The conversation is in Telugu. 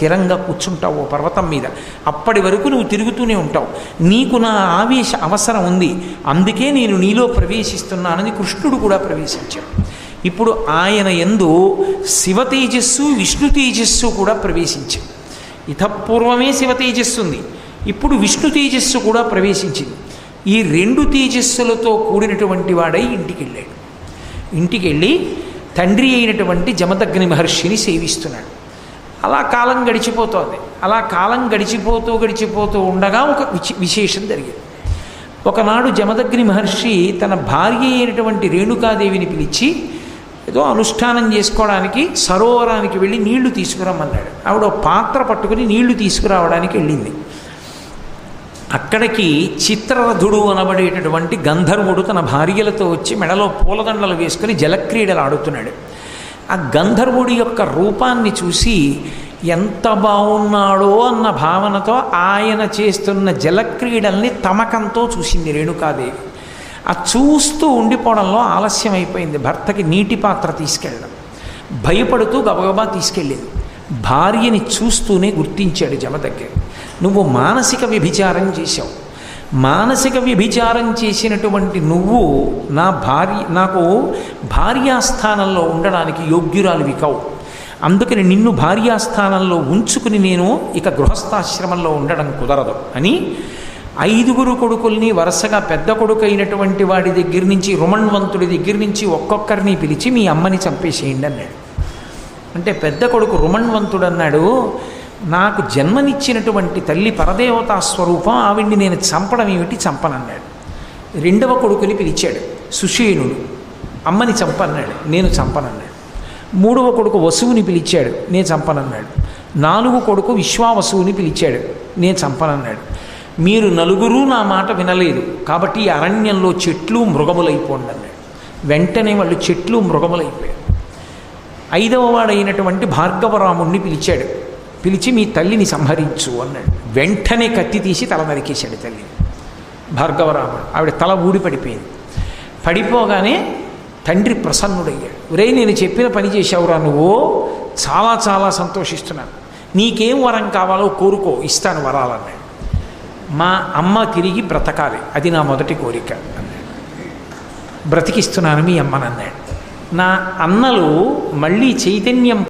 స్థిరంగా కూర్చుంటావు ఓ పర్వతం మీద. అప్పటి వరకు నువ్వు తిరుగుతూనే ఉంటావు. నీకు నా ఆవేశ అవసరం ఉంది. అందుకే నేను నీలో ప్రవేశిస్తున్నానని కృష్ణుడు కూడా ప్రవేశించాడు. ఇప్పుడు ఆయన ఎందు శివ తేజస్సు విష్ణు తేజస్సు కూడా ప్రవేశించాడు ఇతపూర్వమే శివ తేజస్సు ఉంది. ఇప్పుడు విష్ణు తేజస్సు కూడా ప్రవేశించింది. ఈ రెండు తేజస్సులతో కూడినటువంటి వాడై ఇంటికి వెళ్ళాడు ఇంటికి వెళ్ళి తండ్రి అయినటువంటి జమదగ్ని మహర్షిని సేవిస్తున్నాడు. అలా కాలం గడిచిపోతోంది. అలా కాలం గడిచిపోతూ గడిచిపోతూ ఉండగా ఒక విశేషం జరిగింది. ఒకనాడు జమదగ్ని మహర్షి తన భార్య అయినటువంటి రేణుకాదేవిని పిలిచి ఏదో అనుష్ఠానం చేసుకోవడానికి సరోవరానికి వెళ్ళి నీళ్ళు తీసుకురమ్మన్నాడు. ఆవిడ పాత్ర పట్టుకుని నీళ్ళు తీసుకురావడానికి వెళ్ళింది. అక్కడికి చిత్రరథుడు అనబడేటటువంటి గంధర్వుడు తన భార్యలతో వచ్చి మెడలో పూలదండలు వేసుకుని జలక్రీడలు ఆడుతున్నాడు. ఆ గంధర్వుడి యొక్క రూపాన్ని చూసి ఎంత బాగున్నాడో అన్న భావనతో ఆయన చేస్తున్న జలక్రీడల్ని తమకంతో చూసింది రేణుకాదేవి. ఆ చూస్తూ ఉండిపోవడంలో ఆలస్యం అయిపోయింది. భర్తకి నీటి పాత్ర తీసుకెళ్ళడం. భయపడుతూ గబగబా తీసుకెళ్ళింది. భార్యని చూస్తూనే గుర్తించాడు జమ దగ్గర నువ్వు మానసిక వ్యభిచారం చేశావు. మానసిక వ్యభిచారం చేసినటువంటి నువ్వు నా భార్య నాకు భార్యాస్థానంలో ఉండడానికి యోగ్యురాలివి కావు. అందుకని నిన్ను భార్యాస్థానంలో ఉంచుకుని నేను ఇక గృహస్థాశ్రమంలో ఉండడం కుదరదు అని ఐదుగురు కొడుకుల్ని వరుసగా పెద్ద కొడుకు అయినటువంటి వాడి దగ్గర నుంచి రుమణ్వంతుడి దగ్గర నుంచి ఒక్కొక్కరిని పిలిచి మీ అమ్మని చంపేసేయండి అన్నాడు. అంటే పెద్ద కొడుకు రుమణ్వంతుడు అన్నాడు నాకు జన్మనిచ్చినటువంటి తల్లి పరదేవతా స్వరూపం ఆవిడ్ని నేను చంపడం ఏమిటి చంపనన్నాడు. రెండవ కొడుకుని పిలిచాడు సుషేణుడు అమ్మని చంపన్నాడు నేను చంపనన్నాడు. మూడవ కొడుకు వసువుని పిలిచాడు నేను చంపనన్నాడు. నాలుగు కొడుకు విశ్వావసువుని పిలిచాడు నేను చంపనన్నాడు. మీరు నలుగురు నా మాట వినలేదు కాబట్టి అరణ్యంలో చెట్లు మృగములైపోండి అన్నాడు వెంటనే వాళ్ళు చెట్లు మృగములైపోయారు. ఐదవ వాడైనటువంటి భార్గవరాముణ్ణి పిలిచాడు పిలిచి మీ తల్లిని సంహరించు అన్నాడు. వెంటనే కత్తి తీసి తల నరికేశాడు తల్లిని భార్గవరాముడు. ఆవిడ తల ఊడి పడిపోయింది. పడిపోగానే తండ్రి ప్రసన్నుడయ్యాడు. ఒరే నేను చెప్పిన పని చేశావురా నువ్వు? చాలా చాలా సంతోషిస్తున్నాను. నీకేం వరం కావాలో కోరుకో ఇస్తాను వరాలన్నాడు. మా అమ్మ తిరిగి బ్రతకాలి. అది నా మొదటి కోరిక అన్నాడు. బ్రతికిస్తున్నాను మీ అమ్మనన్నాడు నా అన్నలు మళ్ళీ చైతన్యం